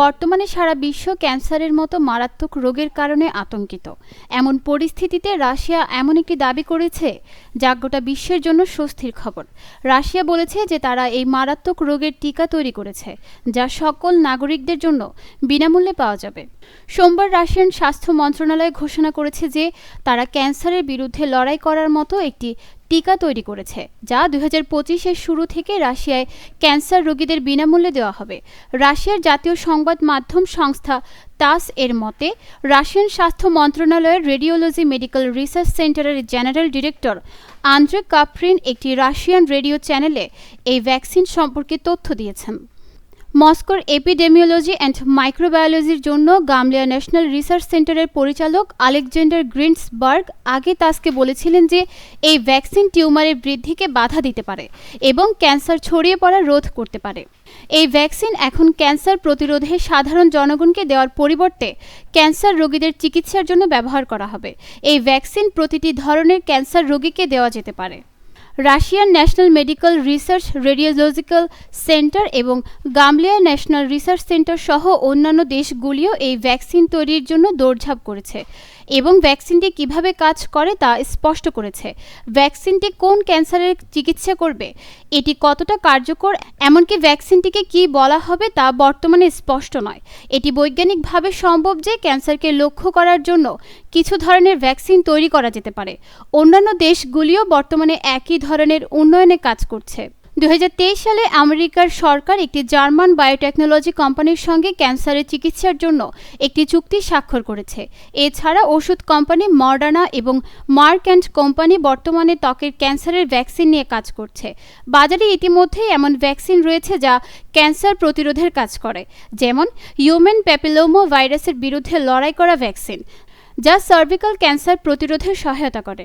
বর্তমানে সারা বিশ্ব ক্যান্সারের মতো মারাত্মক রোগের কারণে আতঙ্কিত। এমন পরিস্থিতিতে রাশিয়া এমন একটি দাবি করেছে, যা গোটা বিশ্বের জন্য স্বস্তির খবর। রাশিয়া বলেছে যে তারা এই মারাত্মক রোগের টিকা তৈরি করেছে, যা সকল নাগরিকদের জন্য বিনামূল্যে পাওয়া যাবে। সোমবার রাশিয়ান স্বাস্থ্য মন্ত্রণালয় ঘোষণা করেছে যে তারা ক্যান্সারের বিরুদ্ধে লড়াই করার মতো একটি টিকা তৈরি করেছে, যা দুই হাজার পঁচিশের শুরু থেকে রাশিয়ায় ক্যান্সার রোগীদের বিনামূল্যে দেওয়া হবে। রাশিয়ার জাতীয় সংবাদ মাধ্যম সংস্থা তাস এর মতে, রাশিয়ান স্বাস্থ্য মন্ত্রণালয়ের রেডিওলজি মেডিকেল রিসার্চ সেন্টারের জেনারেল ডিরেক্টর আন্দ্রে কাপ্রিন একটি রাশিয়ান রেডিও চ্যানেলে এই ভ্যাকসিন সম্পর্কে তথ্য দিয়েছেন। মস্কোর এপিডেমিওলজি অ্যান্ড মাইক্রোবায়োলজির জন্য গামলিয়া ন্যাশনাল রিসার্চ সেন্টারের পরিচালক আলেকজান্ডার গ্রিন্সবার্গ আগে তাসকে বলেছিলেন যে এই ভ্যাকসিন টিউমারের বৃদ্ধিকে বাধা দিতে পারে এবং ক্যান্সার ছড়িয়ে পড়া রোধ করতে পারে। এই ভ্যাকসিন এখন ক্যান্সার প্রতিরোধে সাধারণ জনগণকে দেওয়ার পরিবর্তে ক্যান্সার রোগীদের চিকিৎসার জন্য ব্যবহার করা হবে। এই ভ্যাকসিন প্রতিটি ধরনের ক্যান্সার রোগীকে দেওয়া যেতে পারে। Russian national medical research radiological centre এবং গামলিয়া ন্যাশনাল রিসার্চ সেন্টার সহ অন্যান্য দেশগুলিও এই ভ্যাকসিন তৈরির জন্য দৌড়ঝাঁপ করেছে এবং ভ্যাকসিনটি কীভাবে কাজ করে তা স্পষ্ট করেছে। ভ্যাকসিনটি কোন ক্যান্সারের চিকিৎসা করবে? এটি কতটা কার্যকর? এমনকি ভ্যাকসিনটিকে কি বলা হবে তা বর্তমানে স্পষ্ট নয়। এটি বৈজ্ঞানিকভাবে সম্ভব যে ক্যান্সারকে লক্ষ্য করার জন্য কিছু ধরনের ভ্যাকসিন তৈরি করা যেতে পারে। অন্যান্য দেশগুলিও বর্তমানে একই ধরনের উন্নয়নে কাজ করছে। দুই হাজার তেইশ সালে আমেরিকার সরকার একটি জার্মান বায়োটেকনোলজি কোম্পানির সঙ্গে ক্যান্সারের চিকিৎসার জন্য একটি চুক্তি স্বাক্ষর করেছে। এছাড়া ওষুধ কোম্পানি মডার্না এবং মার্ক অ্যান্ড কোম্পানি বর্তমানে ত্বকের ক্যান্সারের ভ্যাকসিন নিয়ে কাজ করছে। বাজারে ইতিমধ্যেই এমন ভ্যাকসিন রয়েছে যা ক্যান্সার প্রতিরোধের কাজ করে, যেমন হিউম্যান প্যাপিলোমো ভাইরাসের বিরুদ্ধে লড়াই করা ভ্যাকসিন, যা সার্ভিক্যাল ক্যান্সার প্রতিরোধে সহায়তা করে।